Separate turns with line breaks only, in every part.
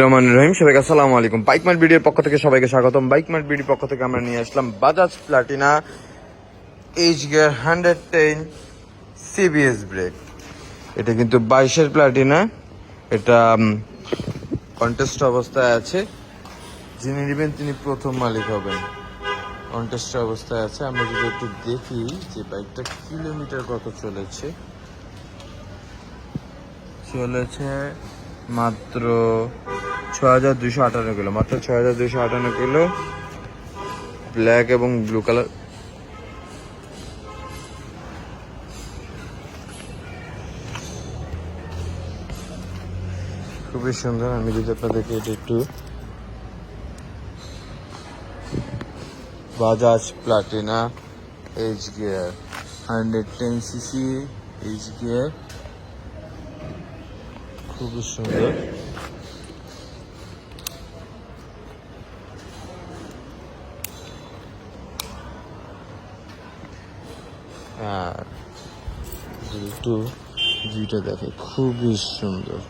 রহমান রহিম। সবাইকে আলাইকুম। বাইক ভিডিওর পক্ষ থেকে সবাইকে স্বাগতম। বাইক পক্ষ থেকে আমরা নিয়ে আসলাম Bajaj Platina H gear hundred ten brake এটা কিন্তু বাইশের প্লাটিনা এটা কন্টেস্ট অবস্থায় আছে। যিনি নেবেন তিনি প্রথম মালিক হবেন। কন্টেস্ট অবস্থায় আছে। আমরা যদি একটু দেখি যে বাইকটা কিলোমিটার কত চলেছে। চলেছে মাত্র ছ হাজার দুশো আটান্ন কিলো, মাত্র ছ হাজার দুশো আটান্ন কিলো ব্ল্যাক এবং ব্লু কালার খুবই সুন্দর, আমি যদি আপনাদেরকে এটা একটু। Bajaj Platina H gear hundred ten CC H gear সুন্দর আর দেখে খুবই সুন্দর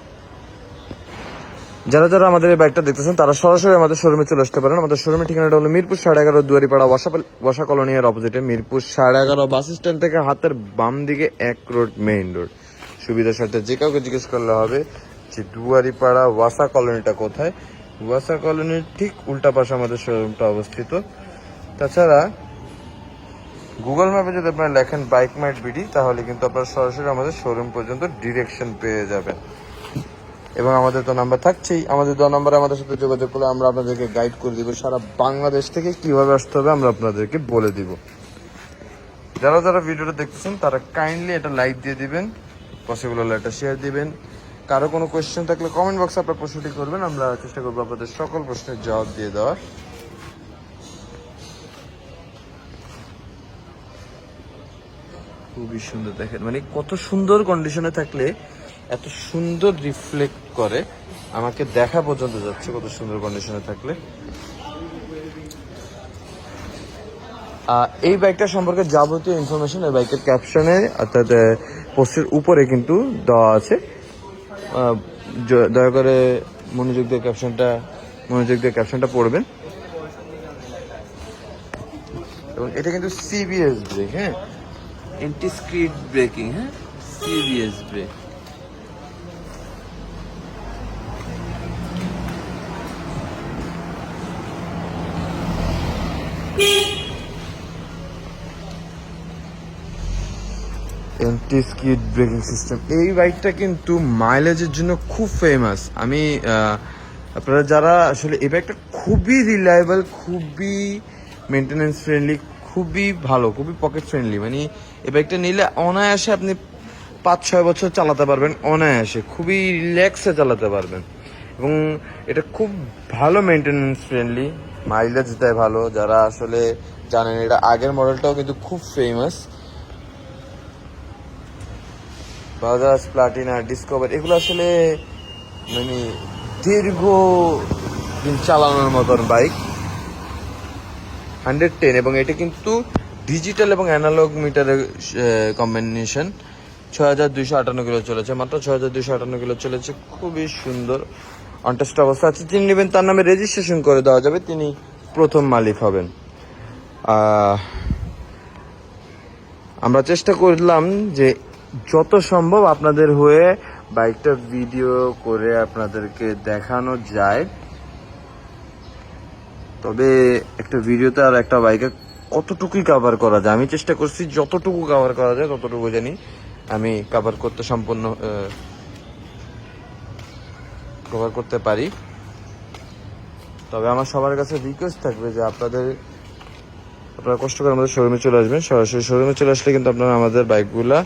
যারা যারা আমাদের এই বাইকটা দেখতেছেন, তারা সরাসরি আমাদের শোরুমে চলে আসতে পারেন। আমাদের শোরুমের ঠিকানাটা হলো মিরপুর সাড়ে এগারো দুয়ারিপাড়া ওয়াসা ওয়াসা কলোনি এর অপোজিটে মিরপুর সাড়ে এগারো বাস স্ট্যান্ড থেকে হাতের বাম দিকে এক রোড মেইন রোড সুবিধার সাথে যে কাউকে জিজ্ঞেস করলে হবে যে দুয়ারিপাড়া ওয়াসা কলোনিটা কোথায়? ওয়াসা কলোনির ঠিক উল্টা পাশে আমাদের শোরুমটা অবস্থিত। তাছাড়া গুগল ম্যাপে যদি আপনারা লেখেন বাইক মাইট বিডি, তাহলে কিন্তু আপনারা সরাসরি আমাদের শোরুম পর্যন্ত ডিরেকশন পেয়ে যাবেন। এবং আমাদের তো নাম্বার থাকছেই। আমাদের তো নাম্বারে আমাদের সাথে যোগাযোগ করলে আমরা আপনাদেরকে গাইড করে দিব সারা বাংলাদেশ থেকে কীভাবে আসতে হবে, আমরা আপনাদেরকে বলে দিব। যারা যারা ভিডিওটা দেখতেছেন, তারা কাইন্ডলি এটা লাইক দিয়ে দিবেন। পসিবল হলে এটা শেয়ার দিবেন। কারও কোনো কোয়েশ্চেন থাকলে কমেন্ট বক্সে আপনার প্রশ্নটি করবেন, আমরা চেষ্টা করব আপনাদের সকল প্রশ্নের জবাব দিয়ে দেওয়ার। খুবই সুন্দর দেখেন মানে কত সুন্দর কন্ডিশনে থাকলে এত সুন্দর রিফ্লেক্ট করে। আমাকে দেখা পর্যন্ত যাচ্ছে কত সুন্দর কন্ডিশনে থাকলে। এই বাইকটা সম্পর্কে যাবতীয় ইনফরমেশন এই বাইকের ক্যাপশনে অর্থাৎ পোস্টের উপরে কিন্তু দেওয়া আছে। দয়া করে মনোযোগ দিয়ে ক্যাপশনটা মনোযোগ দিয়ে ক্যাপশনটা পড়বেন। এবং এটা কিন্তু সিবিএস ব্রেক হ্যাঁ? স্কিড ব্রেকিং হ্যাঁ? CBS brake anti skid braking system এই বাইকটা কিন্তু মাইলেজের জন্য খুব ফেমাস আমি আপনারা যারা আসলে এই বাইকটা খুবই রিলায়েবল খুবই মেনটেনেন্স ফ্রেন্ডলি খুবই ভালো, খুবই পকেট ফ্রেন্ডলি মানে এই বাইকটা নিলে অনায়াসে আপনি পাঁচ ছয় বছর চালাতে পারবেন, অনায়াসে খুবই রিল্যাক্সে চালাতে পারবেন। এবং এটা খুব ভালো মেনটেনেন্স ফ্রেন্ডলি মাইলেজ দেয় ভালো, যারা আসলে জানেন, এটা আগের মডেলটাও কিন্তু খুব ফেমাস বাজাজ প্লাটিনা ডিসকভার এগুলো আসলে মানে দীর্ঘ দিন চালানোর মতন বাইক হান্ড্রেড টেন এবং এটা কিন্তু ডিজিটাল এবং অ্যানালগ মিটারের কম্বিনেশন ছয় হাজার দুইশো আটান্ন কিলো চলেছে, মাত্র ছয় হাজার দুইশো আটান্ন কিলো চলেছে, খুবই সুন্দর। অনটেস্ট অবস্থা আছে তিনি নেবেন তার নামে রেজিস্ট্রেশন করে দেওয়া যাবে, তিনি প্রথম মালিক হবেন। আমরা চেষ্টা করলাম যে যত সম্ভব আপনাদের হয়ে বাইকটা ভিডিও করে আপনাদেরকে দেখানো যায়। তবে একটা ভিডিওতে আর একটা বাইকে কতটুকুই কভার করা যায়? আমি চেষ্টা করছি যতটুকু কভার করা যায়, ততটুকু জানি আমি কভার করতে সম্পূর্ণ কভার করতে পারি। তবে আমার সবার কাছে রিকোয়েস্ট থাকবে যে আপনাদের, আপনারা কষ্ট করে আমাদের শোরুমে চলে আসবেন। সরাসরি শোরুমে চলে আসলে কিন্তু আপনারা আমাদের বাইকগুলা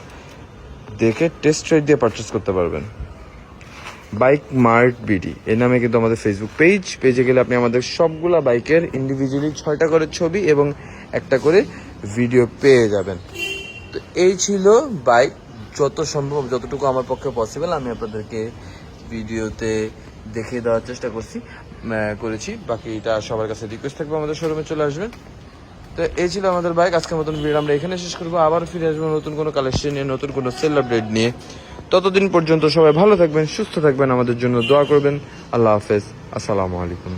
দেখে টেস্ট রাইড দিয়ে পারচেস করতে পারবেন। বাইক মার্ট বিডি এর নামে কিন্তু আমাদের ফেসবুক পেজ পেজে গেলে আপনি আমাদের সবগুলা বাইকের ইন্ডিভিজুয়ালি ছয়টা করে ছবি এবং একটা করে ভিডিও পেয়ে যাবেন। তো এই ছিল বাইক যত সম্ভব, যতটুকু আমার পক্ষে পসিবল আমি আপনাদেরকে ভিডিওতে দেখিয়ে দেওয়ার চেষ্টা করছি করেছি। বাকিটা সবার কাছে রিকোয়েস্ট থাকবে, আমাদের শোরুমে চলে আসবেন। তো এই ছিল আমাদের বাইক আজকের মতন ভিডিও আমরা এখানে শেষ করব। আবার ফিরে আসব নতুন কোনো কালেকশন নিয়ে, নতুন কোনো সেল আপডেট নিয়ে। ততদিন পর্যন্ত সবাই ভালো থাকবেন, সুস্থ থাকবেন, আমাদের জন্য দোয়া করবেন। আল্লাহ হাফেজ। আসসালামু আলাইকুম।